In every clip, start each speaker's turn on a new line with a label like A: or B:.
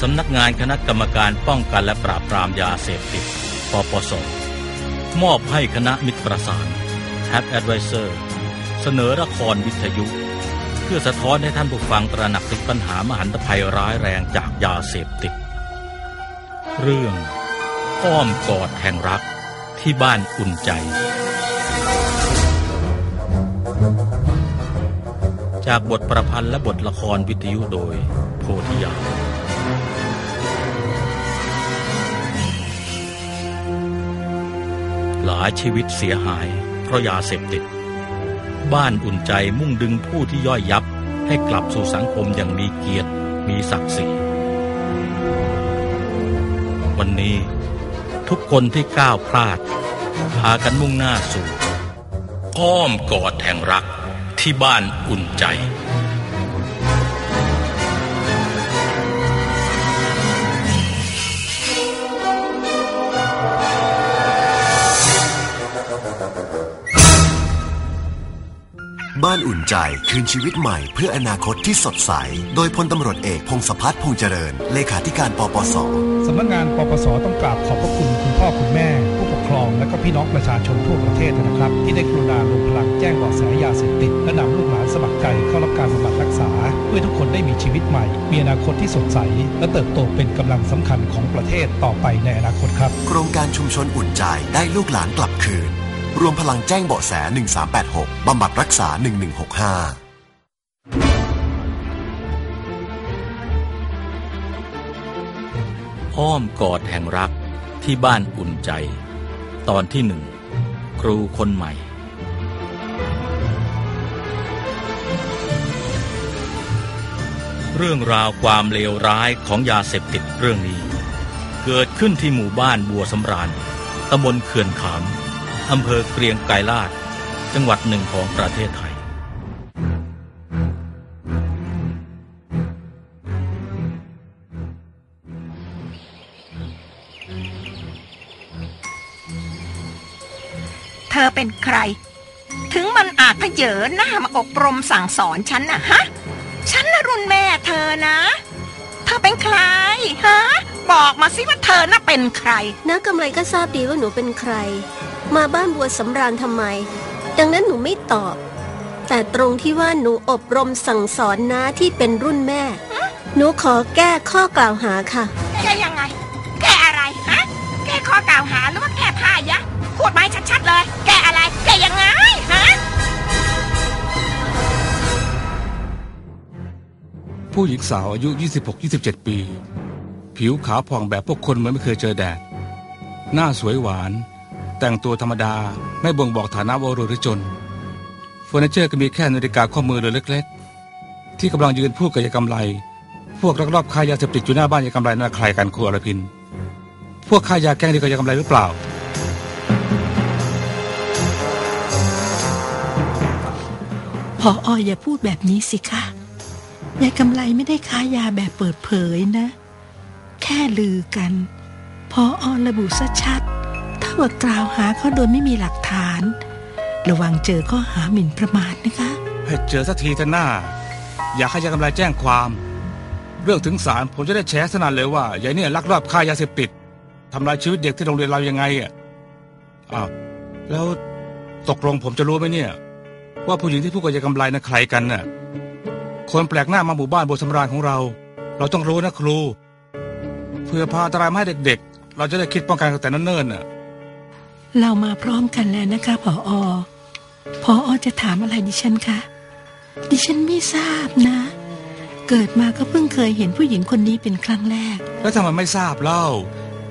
A: สำนักงานคณะกรรมการป้องกันและปราบปรามยาเสพติด ปปส มอบให้คณะมิตรประสาน Have Advisor เสนอละครวิทยุ เพื่อสะท้อนให้ท่านผู้ฟังตระหนักถึงปัญหามหันตภัยร้ายแรงจากยาเสพติด เรื่องอ้อมกอดแห่งรักที่บ้านอุ่นใจ จากบทประพันธ์และบทละครวิทยุโดยโพธิยา หลายชีวิตเสียหายเพราะยาเสพติด บ้านอุ่นใจมุ่งดึงผู้ที่ย่อยยับให้กลับสู่สังคมอย่างมีเกียรติมีศักดิ์ศรีวันนี้ทุกคนที่ก้าวพลาด พากันมุ่งหน้าสู่ อ้อมกอดแห่งรักที่บ้านอุ่นใจ
B: บ้านอุ่นใจคืนชีวิตใหม่เพื่ออนาคตที่สดใส โดยพลตำรวจเอกพงศพัฒน์พงษเจริญ เลขาธิการปปส
C: สำนักงานปปสต้องกราบขอบพระคุณคุณพ่อคุณแม่ ผู้ปกครองและก็พี่น้องประชาชนทั่วประเทศนะครับ ที่ได้กรุณาลงพลังแจ้งเบาะแสยาเสพติดและนำลูกหลานสมัครใจเข้ารับการบำบัดรักษา เพื่อทุกคนได้มีชีวิตใหม่ มีอนาคตที่สดใส และเติบโตเป็นกำลังสำคัญของประเทศต่อไปในอนาคตครับ
B: โครงการชุมชนอุ่นใจได้ลูกหลานกลับคืน รวมพลังแจ้งเบาะแส 1386 บำบัดรักษา 1165
A: อ้อมกอดแห่งรักที่บ้านอุ่นใจ ตอนที่หนึ่ง ครูคนใหม่ เรื่องราวความเลวร้ายของยาเสพติดเรื่องนี้ เกิดขึ้นที่หมู่บ้านบัวสำราญตำบลเขื่อนขาม อำเภอเกรียงไกรลาด จังหวัดหนึ่งของประเทศไทย
D: เธอเป็นใคร ถึงมันอาจเพเยอหน้ามาอบรมสั่งสอนฉันนะฮะ ฉันน่ะรุ่นแม่เธอนะ เธอเป็นใครฮะ บอกมาสิว่าเธอน่ะเป็นใคร
E: น้ากำไรก็ทราบดีว่าหนูเป็นใคร มาบ้านบัวสำราญทำไม ดังนั้นหนูไม่ตอบ แต่ตรงที่ว่าหนูอบรมสั่งสอนน้าที่เป็นรุ่นแม่ หนูขอแก้ข้อกล่าวหาค่ะ
D: แกยังไง แกอะไรฮะแกข้อกล่าวหาหรือว่าแกพ่ายะพูดมาให้ชัดๆเลย แกอะไร แกยังไงฮะ
F: ผู้หญิงสาวอายุ 26-27 ปี ผิวขาวผ่องแบบพวกคนเหมือนไม่เคยเจอแดด หน้าสวยหวาน แต่งตัวธรรมดาไม่บ่งบอกฐานะว่ารวยหรือจนเฟอร์นิเจอร์ก็มีแค่นาฬิกาข้อมือเรือเล็กๆ ที่กำลังยืนพูดกับยายกำไร พวกลักลอบค้ายาเสพติดอยู่หน้าบ้านยายกำไรนั่นใครกันครูอรพิน พวกค้ายาแกล้งดีกับยายกำไรหรือเปล่า
G: พอออย่าพูดแบบนี้สิคะยายกำไรไม่ได้ค้ายาแบบเปิดเผยนะ แค่ลือกัน พออระบุซะชัด ว่ากล่าวหาเขาโดยไม่มีหลักฐาน ระวังเจอข้อหาหมิ่นประมาทนะคะ
F: ให้เจอสักทีเถอะหน้า อยากให้ยากำไรแจ้งความ เรื่องถึงศาลผมจะได้แฉสนันเลยว่ายายเนี่ยลักลอบค้ายาเสพติดทำลายชีวิตเด็กที่โรงเรียนเรายังไงอะอ้าวแล้วตกลงผมจะรู้ไหมเนี่ย ว่าผู้หญิงที่พูดกับยายกำไรน่ะใครกันน่ะคนแปลกหน้ามาหมู่บ้านโบสำราญของเรา เราต้องรู้นะครู เพื่อพาอันตรายมาให้เด็กๆ เราจะได้คิดป้องกันกันแต่เนิ่นๆน่ะ
G: เรามาพร้อมกันแล้วนะคะพออพออจะถามอะไรดิฉันคะ ดิฉันไม่ทราบนะ เกิดมาก็เพิ่งเคยเห็นผู้หญิงคนนี้เป็นครั้งแรก
F: แล้วทำไมไม่ทราบเล่า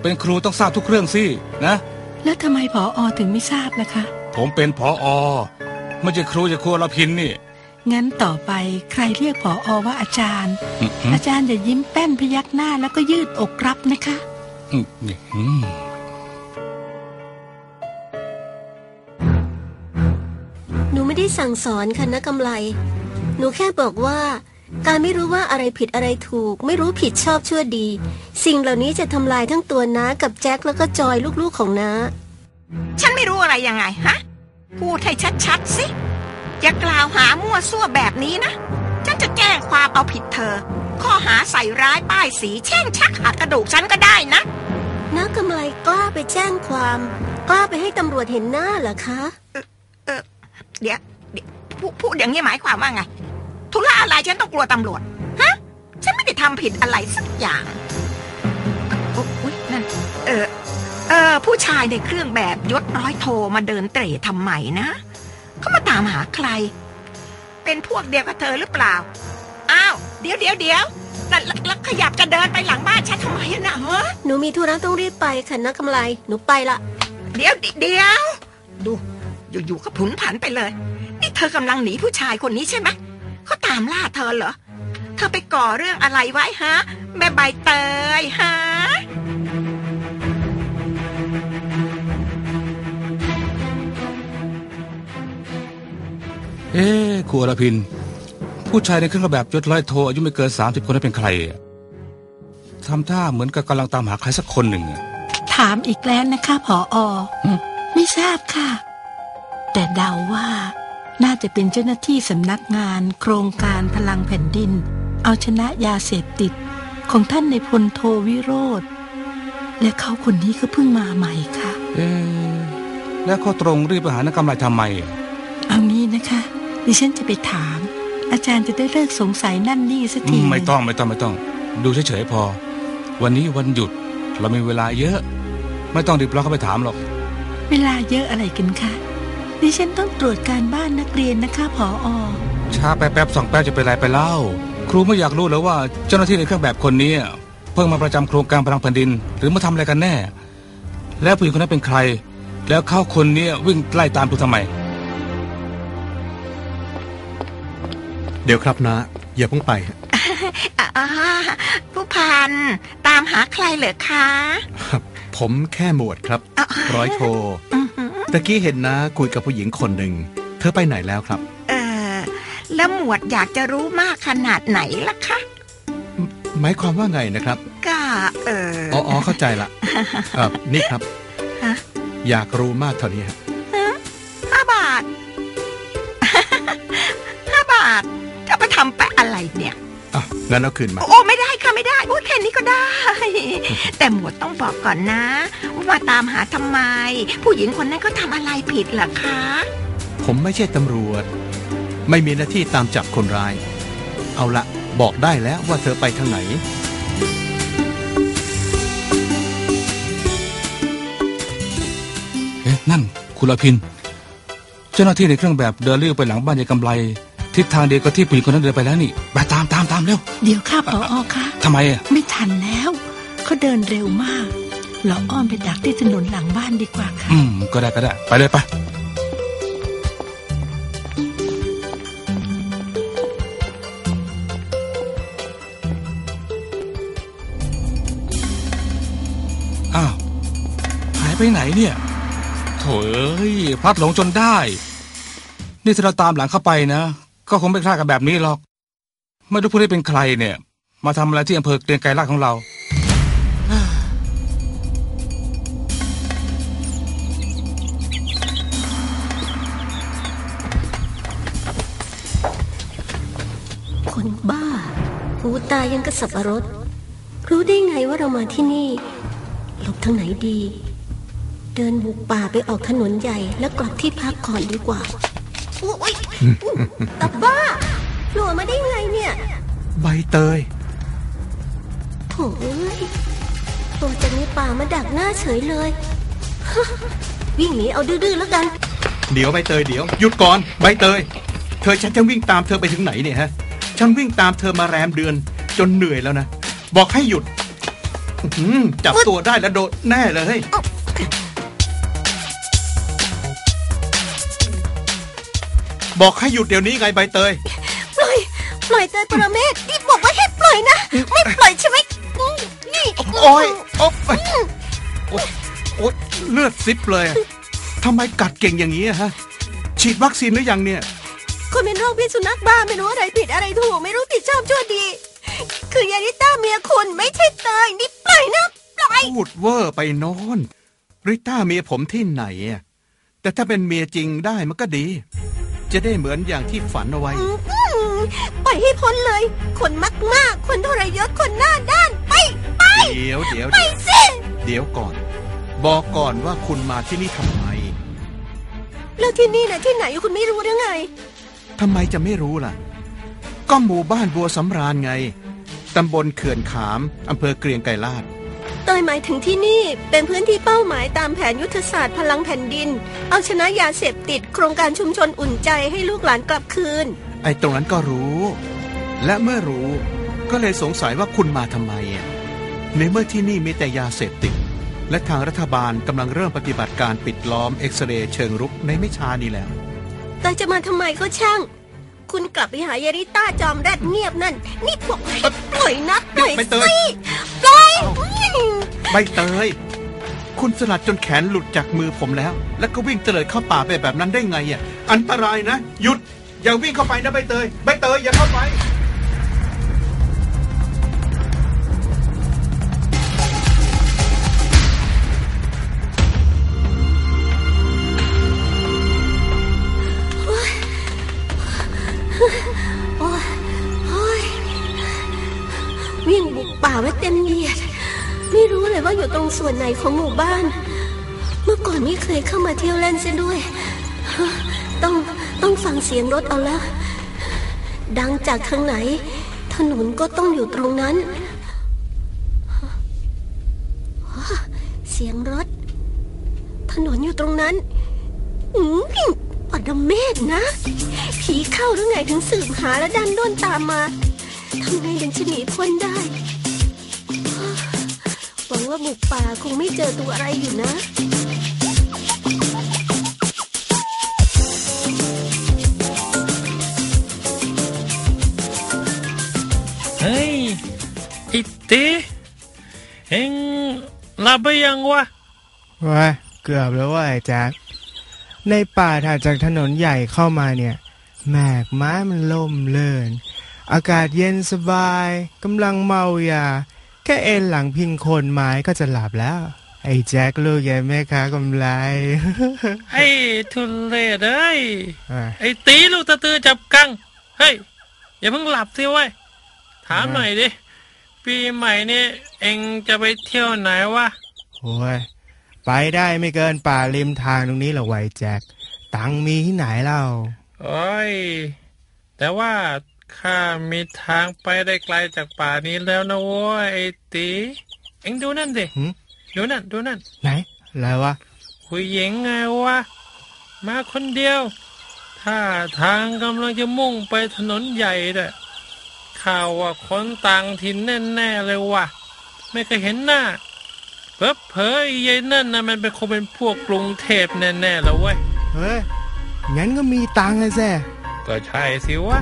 F: เป็นครูต้องทราบทุกเรื่องสินะ
G: แล้วทำไมพออถึงไม่ทราบล่ะคะ
F: ผมเป็นผออไม่ใช่ครูจะครูเราพินนี่
G: งั้นต่อไปใครเรียกผออว่าอาจารย์
F: อืม
G: อาจารย์อย่ายิ้มแป้นพยักหน้าแล้วก็ยืดอกรับนะคะ
F: อืม
E: หนูไม่ได้สั่งสอนค่ะนะกำไร หนูแค่บอกว่า การไม่รู้ว่าอะไรผิดอะไรถูก ไม่รู้ผิดชอบชั่วดี สิ่งเหล่านี้จะทำลายทั้งตัวน้ากับแจ็คแล้วก็จอยลูกๆของน้า
D: ฉันไม่รู้อะไรยังไงฮะ พูดให้ชัดๆสิ อย่ากล่าวหามั่วซั่วแบบนี้นะ ฉันจะแจ้งความเอาผิดเธอ ข้อหาใส่ร้ายป้ายสีเช่นชักหักกระดูกฉันก็ได้นะ
E: น้ากำไรกล้าไปแจ้งความ กล้าไปให้ตำรวจเห็นหน้าเหรอคะ
D: เดี๋ยวเดี๋ยวพูพูดอย่างนี้หมายความว่าไง ธุระอะไรฉันต้องกลัวตำรวจ ฮะ ฉันไม่ได้ทำผิดอะไรสักอย่างโอ๊อุ๊ยนั่น เออ เออ ผู้ชายในเครื่องแบบยศร้อยโทมาเดินเตร่ทำไมนะ เขามาตามหาใคร เป็นพวกเดียวกับเธอหรือเปล่า อ้าว เดี๋ยวเดี๋ยวเดี๋ยวแล้วแล้วแล้วขยับจะเดินไปหลังบ้านฉันทำไมอะนะฮะ
E: หนูมีธุระต้องรีบไปค่ะน้ากำไร หนูไปละ
D: เดี๋ยวเดี๋ยว ดู อยู่ๆก็ผุนผันไปเลย นี่เธอกำลังหนีผู้ชายคนนี้ใช่ไหมเขาตามล่าเธอเหรอเธอไปก่อเรื่องอะไรไว้ฮะ แม่ใบเตยฮะ
F: เอ๊ะครูอรพิน ผู้ชายในเครื่องแบบยศร้อยโทอายุไม่เกินสามสิบคนนั้นเป็นใครอะทำท่าเหมือนกับกำลังตามหาใครสักคนหนึ่งอะ
G: ถามอีกแล้วนะคะผออ
F: อืม
G: ไม่ทราบค่ะ แต่เดาว่า น่าจะเป็นเจ้าหน้าที่สำนักงาน โครงการพลังแผ่นดิน เอาชนะยาเสพติด ของท่านในพลโทวิโรธและเขาคนนี้ก็เพิ่งมาใหม่ค่ะ
F: เอ๊ะแล้วเขาตรงรีบไปหานักกำไรทำไมอะ
G: เอางี้นะคะ ดิฉันจะไปถาม อาจารย์จะได้เลิกสงสัยนั่นนี่สัก
F: อื
G: ที
F: มไม่ต้องไม่ต้องไม่ต้อง ดูเฉยๆพอ วันนี้วันหยุดเรามีเวลาเยอะ ไม่ต้องรีบร้อนเข้าไปถามหรอก
G: เวลาเยอะอะไรกันคะ ดิฉันต้องตรวจการบ้านนักเรียนนะคะผออ
F: ช้าแป๊บๆสองแป๊บจะเป็นไรไปเล่า ครูไม่อยากรู้แล้วว่าเจ้าหน้าที่ในเครื่องแบบคนนี้ เพิ่งมาประจำโครงการพลังแผ่นดิน หรือมาทำอะไรกันแน่ แล้วผู้หญิงคนนั้นเป็นใคร แล้วเข้าคนนี้วิ่งไล่ตามดูทำไม
H: เดี๋ยวครับนะ อย่าเพิ่งไปฮะ
D: อ่าผู้พัน ตามหาใครเหรอคะ
H: ผมแค่หมวดครับ
D: อะ
H: ร้อยโท
D: อื้อหือ
H: ตะกี้เห็นนะ คุยกับผู้หญิงคนหนึ่ง เธอไปไหนแล้วครับ
D: เออแล้วหมวดอยากจะรู้มากขนาดไหนล่ะคะ
H: หมายความว่าไงนะครับ
D: ก็ เออ
H: อ๋ออ๋อเข้าใจละครับนี่ครับ
D: ฮะ
H: อยากรู้มากเท่านี้ฮะ
D: ห้าบาท ห้าบาท จะไปทำแปะอะไรเนี่ย
H: อะงั้นเอาคืนมา
D: โอ้ไม่ได้ค่ะไม่ได้ โอ้แค่นี้ก็ได้ แต่หมวดต้องบอกก่อนนะ ว่ามาตามหาทำไม ผู้หญิงคนนั้นเขาทำอะไรผิดเหรอคะ
H: ผมไม่ใช่ตำรวจ ไม่มีหน้าที่ตามจับคนร้าย เอาละบอกได้แล้วว่าเธอไปทางไหน
F: เอ๊ะนั่น คุณละพิน เจ้าหน้าที่ในเครื่องแบบเดินเลี้ยวไปหลังบ้านยายกำไร ทิศทางเดียวกับที่ผู้หญิงคนนั้นเดินไปแล้วนี่ไปตามตามตามเร็ว
G: เดี๋ยวค่ะผออคะ
F: ทำไมอะ
G: ไม่ทันแล้ว เขาเดินเร็วมาก เราอ้อมไปดักที่ถนนหลังบ้านดีกว่าค่ะ
F: อืม ก็ได้ก็ได้ ไปเลยไปอ้าวหายไปไหนเนี่ยโถเอ้ยพลัดหลงจนได้ นี่ถ้าเราตามหลังเข้าไปนะ ก็คงไม่คลาดกันแบบนี้หรอก ไม่รู้ผู้นี้เป็นใครเนี่ย มาทำอะไรที่อำเภอเกรียงไกรลาดของเรา
E: ตายังกระสับปะรดรู้ได้ไงว่าเรามาที่นี่หลบทางไหนดี เดินบุกป่าไปออกถนนใหญ่แล้วกลับที่พักก่อนดีกว่าอุ้ยตาบ้าโผล่มาได้ไงเนี่ย
H: ใบเตย
E: โถ่เอ้ยโผล่จากในป่ามาดักหน้าเฉยเลย วิ่งหนีเอาดื้อๆแล้วกัน
H: เดี๋ยวใบเตยเดี๋ยวหยุดก่อนใบเตย เธอฉันจะวิ่งตามเธอไปถึงไหนเนี่ยฮะ ฉันวิ่งตามเธอมาแรมเดือน จนเหนื่อยแล้วนะ บอกให้หยุดอื้อหือจับตัวได้แล้วโดนแน่เลย บอกให้หยุดเดี๋ยวนี้ไงใบเตย
E: ปล่อย ปล่อยเตยปรเมศนี่บอกว่าให้ปล่อยนะ ไม่ปล่อยใช่ไหมนี่
H: โอ้ยโอ๊ยโอ๊ยโอ๊ยเลือดซิบเลยอะทำไมกัดเก่งอย่างนี้อะฮะ ฉีดวัคซีนหรือยังเนี่ย
E: คนเป็นโรคพิษสุนัขบ้าไม่รู้อะไรผิดอะไรถูก ไม่รู้ผิดชอบชั่วดี คือยานิต้าเมียคุณไม่ใช่เตยนี่ปล่อยนะปล่อย
H: พูดเวอร์ไปโน้นริต้าเมียผมที่ไหนอะแต่ถ้าเป็นเมียจริงได้มันก็ดี จะได้เหมือนอย่างที่ฝันเอาไว้
E: อืมปล่อยให้พ้นเลย คนมากมากๆคนคนทรยศคนหน้าด้านไป ไป
H: เดี๋ยวเดี๋ยว
E: ไป
H: เดี๋ยว
E: สิ
H: เดี๋ยวก่อน บอกก่อนว่าคุณมาที่นี่ทำไม
E: แล้วที่นี่นะที่ไหนคุณไม่รู้หรือไง
H: ทำไมจะไม่รู้ล่ะ ก็หมู่บ้านบัวสำราญไง ตำบลเขื่อนขาม อำเภอเกรียงไกรลาด
E: เตยหมายถึงที่นี่เป็นพื้นที่เป้าหมายตามแผนยุทธศาสตร์พลังแผ่นดิน เอาชนะยาเสพติดโครงการชุมชนอุ่นใจให้ลูกหลานกลับคืน
H: ไอ้ตรงนั้นก็รู้ และเมื่อรู้ก็เลยสงสัยว่าคุณมาทำไมอะในเมื่อที่นี่มีแต่ยาเสพติด และทางรัฐบาลกำลังเริ่มปฏิบัติการปิดล้อมเอ็กซเรย์เชิงรุกในไม่ช้านี้แล้ว
E: เตยจะมาทำไมก็ช่าง คุณกลับไปหายาริต้าจอมแรดเงียบนั่น นี่บอกให้ปล่อยนะปล่อย
H: ไม่เตย
E: สิปล่อย
H: ใบเตย คุณสลัดจนแขนหลุดจากมือผมแล้ว แล้วก็วิ่งเตลิดเข้าป่าไปแบบนั้นได้ไงอะ อันตรายนะ หยุด อย่าวิ่งเข้าไปนะใบเตย ใบเตยอย่าเข้าไป
E: ว้เต็มเหยียด ไม่รู้เลยว่าอยู่ตรงส่วนไหนของหมู่บ้าน เมื่อก่อนไม่เคยเข้ามาเที่ยวเล่นเสียด้วย ต้องต้องฟังเสียงรถเอาแล้ว ดังจากทางไหน ถนนก็ต้องอยู่ตรงนั้น เสียงรถ ถนนอยู่ตรงนั้นอืมปดเมธนะ ผีเข้าหรือไงถึงสืบหาและดันด้นตามมาทำไงถึงจะหนีพ้นได้ งว่าบุกป่าคงไม่เจอตัวอะไรอยู่นะ
I: เฮ้ยไอิตีเอ็งหลับไปยังวะ
J: ว้ายเกือบแล้วว่าไอ้แจ๊คในป่าถัดจากถนนใหญ่เข้ามาเนี่ยแมกไม้มันล่มเลินอากาศเย็นสบายกำลังเมายา แค่เอ็นหลังพิงโคนไม้ก็จะหลับแล้ว ไอ้แจ็คลูกแย่แม่ค้ากำไร
I: ไอ้ทุเลศเอ้ย
J: อะ
I: ไอ้ตีลูกตะตือจับกัง เฮ้ย อย่าเพิ่งหลับสิเว้ย ถามหน่อยดิ ปีใหม่นี่เอ็งจะไปเที่ยวไหนวะ
J: โอ้ยไปได้ไม่เกินป่าริมทางตรงนี้หรอกไว้แจ็คตังค์มีที่ไหนเล่า
I: โอ้ยแต่ว่า ข้ามีทางไปได้ไกลจากป่านี้แล้วนะโว้ยไอ้ตีเอ็งดูนั่นดิ
J: หึ
I: ดูนั่นดูนั่น
J: ไหนอะไรวะ
I: ผู้หญิงไงวะมาคนเดียวถ้าทางกำลังจะมุ่งไปถนนใหญ่ด้วยข่าวว่าคนต่างถิ่นแน่ๆเลยวะไม่เคยเห็นหน้าเพิ่เพอๆยายนั่นนะมันเป็นคงเป็นพวกกรุงเทพแน่ๆแล้วเว้ย
J: เฮ้ยงั้นก็มีตังค์เลยแซ่
I: ก็ใช่สิวะ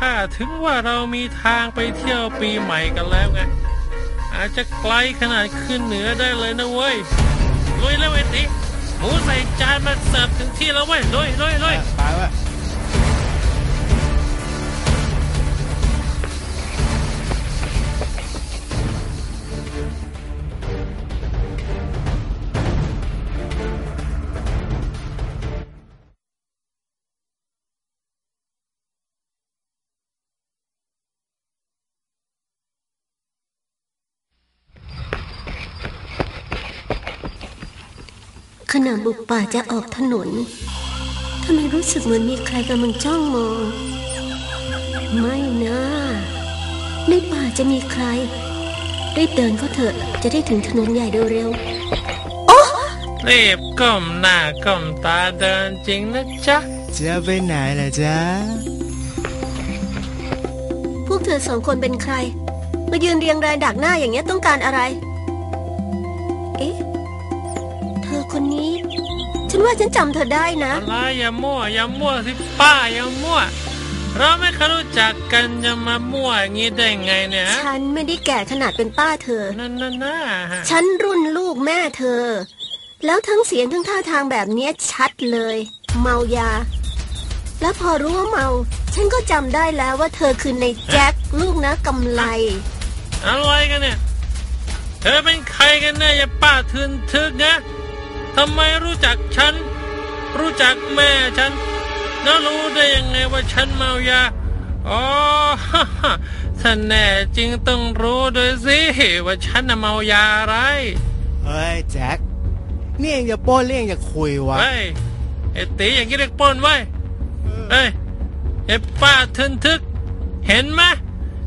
I: ถ้าถึงว่าเรามีทางไปเที่ยวปีใหม่กันแล้วไง อาจจะไกลขนาดขึ้นเหนือได้เลยนะเว้ยลุยแล้วเวทีหมูใส่จานมาเสิร์ฟถึงที่แล้วเว้ยลุยลุยลุย
J: ไปวะ
E: ขณะบุกป่าจะออกถนนทำไมรู้สึกเหมือนมีใครกำลังจ้องมอง ไม่นะในป่าจะมีใครรีบเดินเข้าเถอะจะได้ถึงถนนใหญ่เร็ว
I: รีบก้มหน้าก้มตาเดินจริงนะจ๊ะ
J: จะไปไหนล่ะจ๊ะ
E: ๆพวกเธอสองคนเป็นใคร มายืนเรียงรายดักหน้าอย่างเงี้ยต้องการอะไร เอ๊ะเธอ คนนี้ ฉันว่าฉันจำเธอได้นะ
I: อะไรอย่ามั่วอย่ามั่วสิป้าอย่ามั่ว เราไม่เคยรู้จักกันจะมามั่วอย่างนี้ได้ไงเนี่ยฮะ
E: ฉันไม่ได้แก่ขนาดเป็นป้าเธอ
I: นั่นนั่นน่ะฮะ
E: ฉันรุ่นลูกแม่เธอ แล้วทั้งเสียงทั้งท่าทางแบบเนี้ยชัดเลย เมายา แล้วพอรู้ว่าเมา ฉันก็จำได้แล้วว่าเธอคือในแจ็คลูกนะกำไล
I: อะไรกันเนี่ย เธอเป็นใครกันแน่อย่าป้าทึนทึกนะ ทำไมรู้จักฉัน รู้จักแม่ฉัน แล้วรู้ได้ยังไงว่าฉันเมายาโอ้ถ้าแน่จริงต้องรู้ด้วยสิว่าฉันน่ะเมายาอะไร
J: เฮ้ยแจ็คนี่เองจะปล้นเรื่องจะคุยวะ
I: เฮ้ยไอ้ตีอย่างนี้เรียกปล้นไว้ยเฮ้ยไอ้ป้าทึนทึก เห็นไหม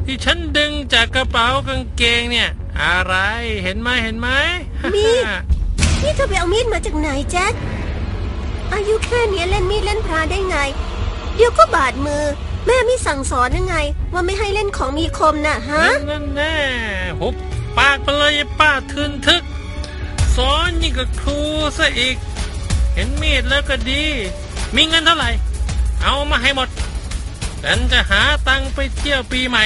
I: ที่ฉันดึงจากกระเป๋ากางเกงเนี่ย อะไรเห็นไหมเห็นไหม
E: มีด นี่เธอไปเอามีดมาจากไหนแจ็คอายุแค่นี้เล่นมีดเล่นพระได้ไง เดี๋ยวก็บาดมือ แม่ไม่สั่งสอนยังไง ว่าไม่ให้เล่นของมีคมน่ะฮะ
I: นั่นแน่หุบปากไปเลยป้าทึนทึก สอนยิ่งกับครูซะอีก เห็นมีดแล้วก็ดี มีเงินเท่าไหร่ เอามาให้หมดฉันจะหาตังค์ไปเที่ยวปีใหม่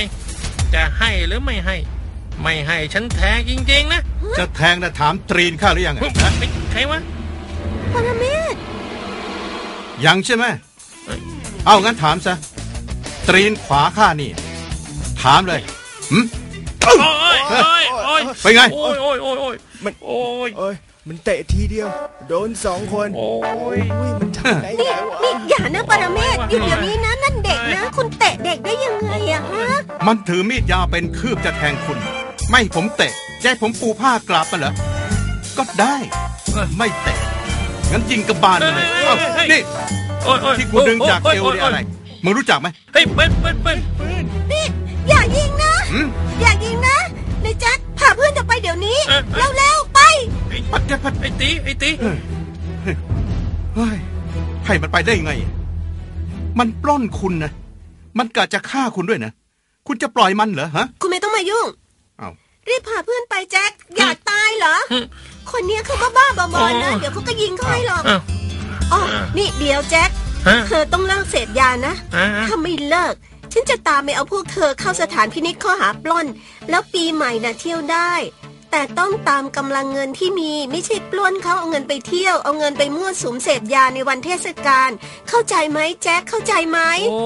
I: จะให้หรือไม่ให้ ไม่ให้ฉันแทงจริงๆนะ
H: จะแทงนะถามตรีนข้าหรือยังอะฮะ
I: เฮ้ยใครวะ
E: ปรเมศ
H: ยังใช่ไหมเอางั้นถามซะ ตรีนขวาข้านี่ ถามเลยหืม
I: โอ้ยโอ้ยโอ้ย
H: ไปไง
I: โอ้ยโอ้ยโอ้ยโอ้ย
J: มัน
I: โอ้ย
J: เอ้ยมันเตะทีเดียว โดนสองคน
I: โอ้ย
J: อุ้ยมันทำได้ไงวะ
E: นี่อย่านะปรเมศหยุดเดี๋ยวนี้นะนั่นเด็กนะ คุณเตะเด็กได้ยังไงอะฮะ
H: มันถือมีดยาวเป็นคืบจะแทงคุณ ไม่ให้ผมเตะ จะให้ผมปูผ้ากลับมาเหรอ ก็ได้ไม่เตะงั้นยิงกระบาลมาเลย
I: เฮ้ย
H: เอ้า
I: เฮ้ย
H: นี่
I: โอ้ยโอ้ย
H: ที่กูดึงจากเอวเนี่ยอะไรมึงรู้จักไหม
I: เฮ้ยเปิ้ลเปิ้ลเปิ้ล
E: นี่อย่ายิงนะ
H: หืม
E: อย่ายิงนะนายแจ็คพาเพื่อนจะไปเดี๋ยวนี้
I: เอ๊ะเอ๊ะ
E: เร็วๆไป
H: ปัดเจ็บปัด
I: ไอ้ตีไอ้ตี
H: เฮ้ยให้มันไปได้ไง มันปล้นคุณนะ มันกะจะฆ่าคุณด้วยนะ คุณจะปล่อยมันเหรอฮะ
E: คุณไม่ต้องมายุ่ง
H: เอ้า
E: รีบพาเพื่อนไปแจ็คอยากตายเหรอ คนเนี้ยเขาบ้าๆบอๆนะ เดี๋ยวเขาก็ยิงเขาให้หรอก
I: อ้าว
E: อ๋อนี่เดี๋ยวแจ็ค
I: ฮะ
E: เธอต้องเลิกเสพยานะ
I: อ่า
E: ถ้าไม่เลิก ฉันจะตามไปเอาพวกเธอเข้าสถานพินิจข้อหาปล้น แล้วปีใหม่น่ะเที่ยวได้ แต่ต้องตามกำลังเงินที่มีไม่ใช่ปล้นเขาเอาเงินไปเที่ยว เอาเงินไปมั่วสุมเสพยาในวันเทศกาลเข้าใจไหมแจ็คเข้าใจไหม
I: โอ้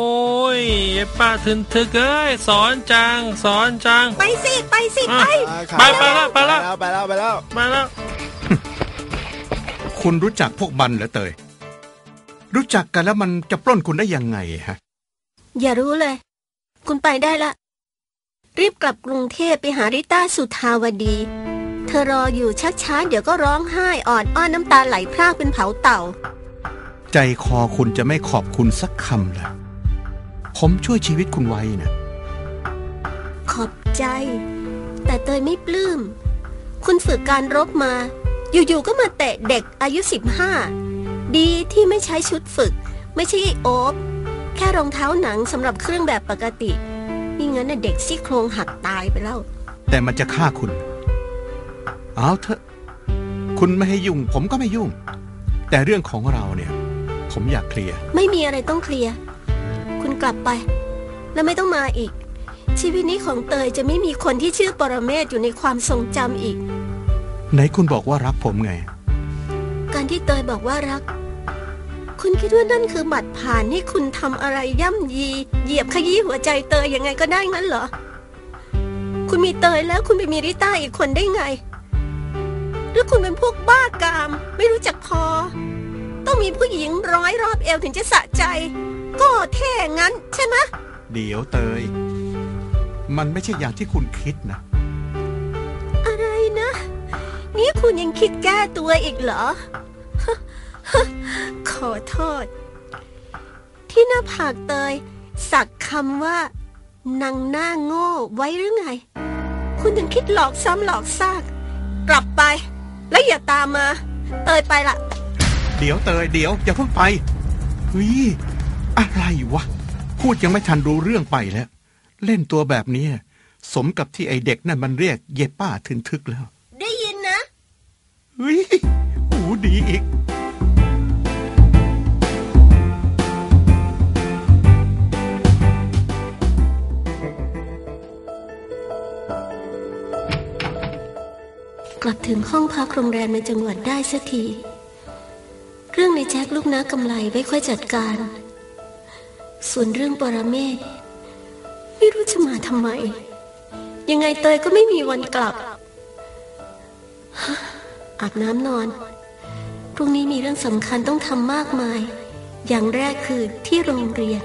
I: ยไอ้ป้าทึนทึกเอ้ยสอนจัง สอนจัง
E: ไปสิไปสิไป
I: อะ
J: อ่า
I: ไปไปแล้วไปแล้ว
J: ไปแล้วไปแล้ว
I: มาแล้ว
H: คุณรู้จักพวกมันเหรอเตย รู้จักกันแล้วมันจะปล้นคุณได้ยังไงฮะ
E: อย่ารู้เลย คุณไปได้ละ รีบกลับกรุงเทพไปหาริต้าสุทาวดี เธอรออยู่ช้าๆเดี๋ยวก็ร้องไห้อ่อนอ้อนน้ำตาไหลพรากเป็นเผาเต่า
H: ใจคอคุณจะไม่ขอบคุณสักคำเลยผมช่วยชีวิตคุณไว้นะ
E: ขอบใจ แต่เตยไม่ปลื้ม คุณฝึกการรบมา อยู่ๆก็มาเตะเด็กอายุ 15 ดีที่ไม่ใช้ชุดฝึก ไม่ใช่โอ๊บแค่รองเท้าหนังสำหรับเครื่องแบบปกติ นี่งั้นน่ะเด็กซี่โครงหักตายไปแล้ว
H: แต่มันจะฆ่าคุณ เอาเถอะ คุณไม่ให้ยุ่ง ผมก็ไม่ยุ่ง แต่เรื่องของเราเนี่ย ผมอยากเคลียร์
E: ไม่มีอะไรต้องเคลียร์คุณกลับไป แล้วไม่ต้องมาอีก ชีวิตนี้ของเตยจะไม่มีคนที่ชื่อปรเมศอยู่ในความทรงจำอีก
H: ไหนคุณบอกว่ารักผมไง
E: การที่เตยบอกว่ารัก คุณคิดว่านั่นคือบัตรผ่านให้คุณทำอะไรย่ำยี เหยียบขยี้หัวใจเตยยังไงก็ได้งั้นเหรอ คุณมีเตยแล้วคุณไปมีริต้าอีกคนได้ไง หรือคุณเป็นพวกบ้ากาม ไม่รู้จักพอ ต้องมีผู้หญิงร้อยรอบเอวถึงจะสะใจ ก็แท่งั้นใช่ไหมะ
H: เดี๋ยวเตย มันไม่ใช่อย่างที่คุณคิดนะ
E: อะไรนะ นี่คุณยังคิดแก้ตัวอีกเหรอข อโทษ ที่หน้าผากเตย สักคำว่านางหน้าโง่ไว้หรือไง คุณถึงคิดหลอกซ้ำหลอกซาก กลับไป แล้วอย่าตามมา เตยไปละ
H: เดี๋ยวเตยเดี๋ยวอย่าเพิ่งไปเฮ้ยอะไรวะ พูดยังไม่ทันรู้เรื่องไปแล้ว เล่นตัวแบบนี้ สมกับที่ไอเด็กนั่นมันเรียกเย็ป้าทึนทึกแล้ว
E: ได้ยินนะ
H: เฮ้ยหูดีอีก
E: กลับถึงห้องพักโรงแรมในจังหวัดได้สักที เรื่องในแจ็คลูกน้ากำไรไว้ค่อยจัดการ ส่วนเรื่องปรเมศไม่รู้จะมาทำไม ยังไงเตยก็ไม่มีวันกลับ อาบน้ำนอน พรุ่งนี้มีเรื่องสำคัญต้องทำมากมาย อย่างแรกคือที่โรงเรียน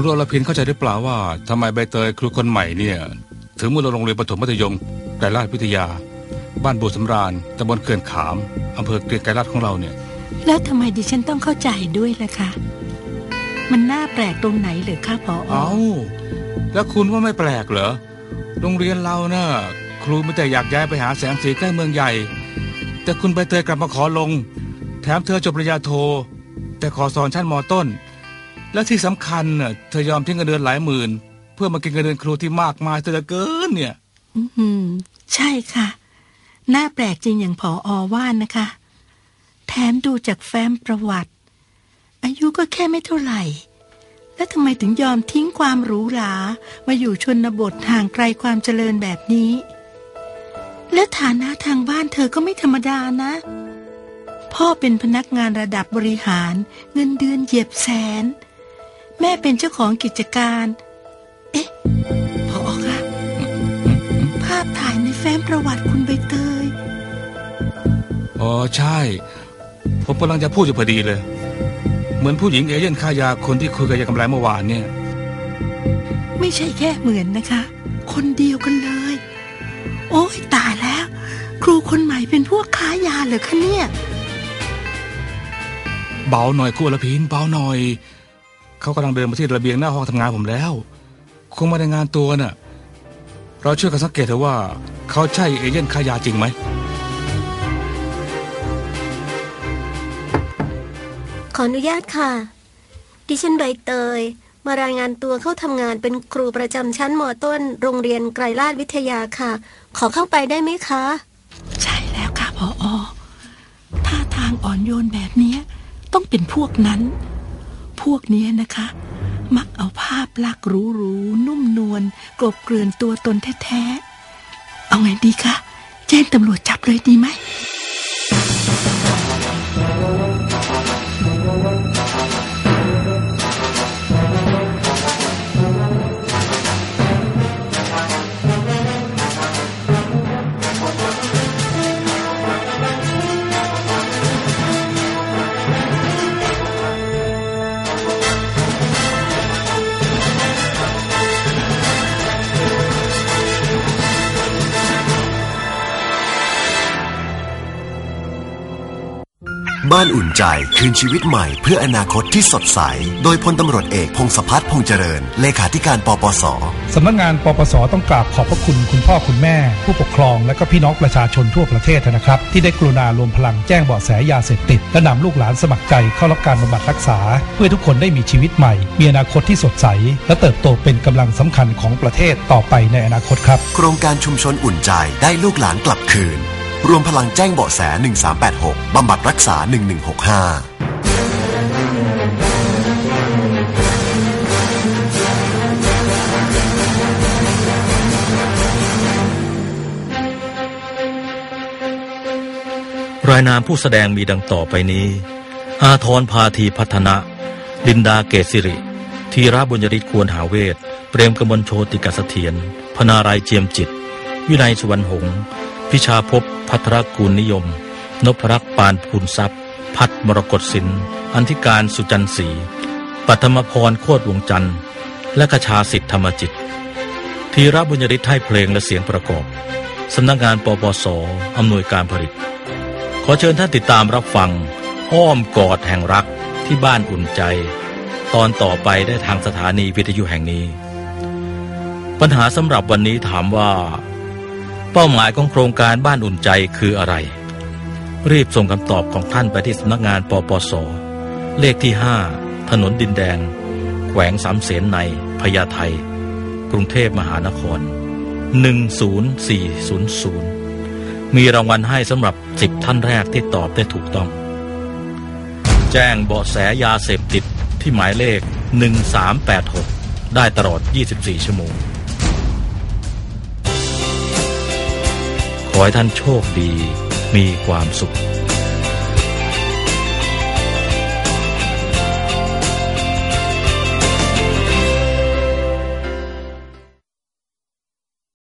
F: ครูอรพินเข้าใจหรือเปล่าว่าทำไมใบเตยครูคนใหม่เนี่ย ถึงมาลงโรงเรียนประถมมัธยมไกรลาดวิทยา บ้านบัวสำราญตำบลเขื่อนขามอำเภอเกรียงไกรลาดของเราเนี่ย
G: แล้วทำไมดิฉันต้องเข้าใจด้วยล่ะคะ มันน่าแปลกตรงไหนเหรือคะพออ
F: เอาแล้วคุณว่าไม่แปลกเหรอโรงเรียนเราเนะ่ะครูไม่แต่อยากย้ายไปหาแสงสีใกล้เมืองใหญ่ แต่คุณใบเตยกลับมาขอลง แถมเธอจบปริญญาโท แต่ขอสอนชั้นมต้น และที่สำคัญน่ะเธอยอมทิ้งเงินเดือนหลายหมื่น เพื่อมากินเงินเดือนครูที่มากมายเธอเกินเนี่ย
G: อืมใช่ค่ะ น่าแปลกจริงอย่างพออว่านะคะ แถมดูจากแฟ้มประวัติ อายุก็แค่ไม่เท่าไหร่ แล้วทำไมถึงยอมทิ้งความหรูหรามาอยู่ชนบทห่างไกลความเจริญแบบนี้ และฐานะทางบ้านเธอก็ไม่ธรรมดานะพ่อเป็นพนักงานระดับบริหาร เงินเดือนเหยียบแสน แม่เป็นเจ้าของกิจการ เอ๊ะพอคะภาพถ่ายในแฟ้มประวัติคุณใบเตย
F: อ๋อใช่ ผมกำลังจะพูดอยู่พอดีเลย เหมือนผู้หญิงเอเย่นค่ายาคนที่คุยกับยายกำไรเมื่อวานเนี่ย
G: ไม่ใช่แค่เหมือนนะคะ คนเดียวกันเลย โอ้ยตายแล้ว ครูคนใหม่เป็นพวกค้ายาเหรอคะเนี่ย
F: เบาหน่อยครูอรพินเบาหน่อย เขากำลังเดินมาที่ระเบียงหน้าห้องทำงานผมแล้ว คงมาในงานตัวน่ะ เราช่วยกันสังเกตเถอะว่า เขาใช่เอเย่นค้ายาจริงไหม
E: ขออนุญาตค่ะ ดิฉันใบเตย มารายงานตัวเข้าทำงานเป็นครูประจำชั้นมต้น โรงเรียนไกรลาดวิทยาค่ะ ขอเข้าไปได้ไหมคะ
G: ใช่แล้วค่ะพออท่าทางอ่อนโยนแบบเนี้ยต้องเป็นพวกนั้น พวกนี้นะคะ มักเอาภาพลักษณ์หรูๆนุ่มนวลกลบเกลื่อนตัวตนแท้ๆ เอาไงดีคะ แจ้งตำรวจจับเลยดีไหม
B: บ้านอุ่นใจคืนชีวิตใหม่เพื่ออนาคตที่สดใส โดยพลตำรวจเอกพงศพัฒน์พงษ์เจริญ เลขาธิการปปส
C: สำนักงานปปสต้องกราบขอบพระคุณคุณพ่อคุณแม่ ผู้ปกครองและก็พี่น้องประชาชนทั่วประเทศนะครับ ที่ได้กรุณารวมพลังแจ้งเบาะแสยาเสพติด และนำลูกหลานสมัครใจเข้ารับการบำบัดรักษา เพื่อให้ทุกคนได้มีชีวิตใหม่ มีอนาคตที่สดใส และเติบโตเป็นกำลังสำคัญของประเทศต่อไปในอนาคตครับ
B: โครงการชุมชนอุ่นใจได้ลูกหลานกลับคืน รวมพลังแจ้งเบาะแส 1386 บำบัดรักษา 1165
A: รายนามผู้แสดงมีดังต่อไปนี้ อาทรพาธีพัฒนะ ลินดาเกตสิริ ธีระบุญยริศควรหาเวท เปรมกมลโชติกเสเถียรพนารายเจียมจิต วินัยสุวรรณหงษ์ พิชาภพพัทรกูลนิยม นพรักษ์ปานภูนทรัพย์ พัฒมรกตสินอันธิการสุจันทร์ศรีปัทมพรโคตรวงจันทร์ และกชาสิทธธรรมจิตธีระบุญยริศให้เพลงและเสียงประกอบ สำนักงานปปสอำนวยการผลิต ขอเชิญท่านติดตามรับฟัง อ้อมกอดแห่งรักที่บ้านอุ่นใจ ตอนต่อไปได้ทางสถานีวิทยุแห่งนี้ ปัญหาสำหรับวันนี้ถามว่า เป้าหมายของโครงการบ้านอุ่นใจคืออะไร รีบส่งคำตอบของท่านไปที่สำนักงานปปส เลขที่ 5 ถนนดินแดง แขวงสามเสนในพญาไทกรุงเทพมหานคร 10400 มีรางวัลให้สำหรับ 10 ท่านแรกที่ตอบได้ถูกต้อง แจ้งเบาะแสยาเสพติดที่หมายเลข 1386 ได้ตลอด 24 ชั่วโมง ให้ท่านโชคดี มีความสุข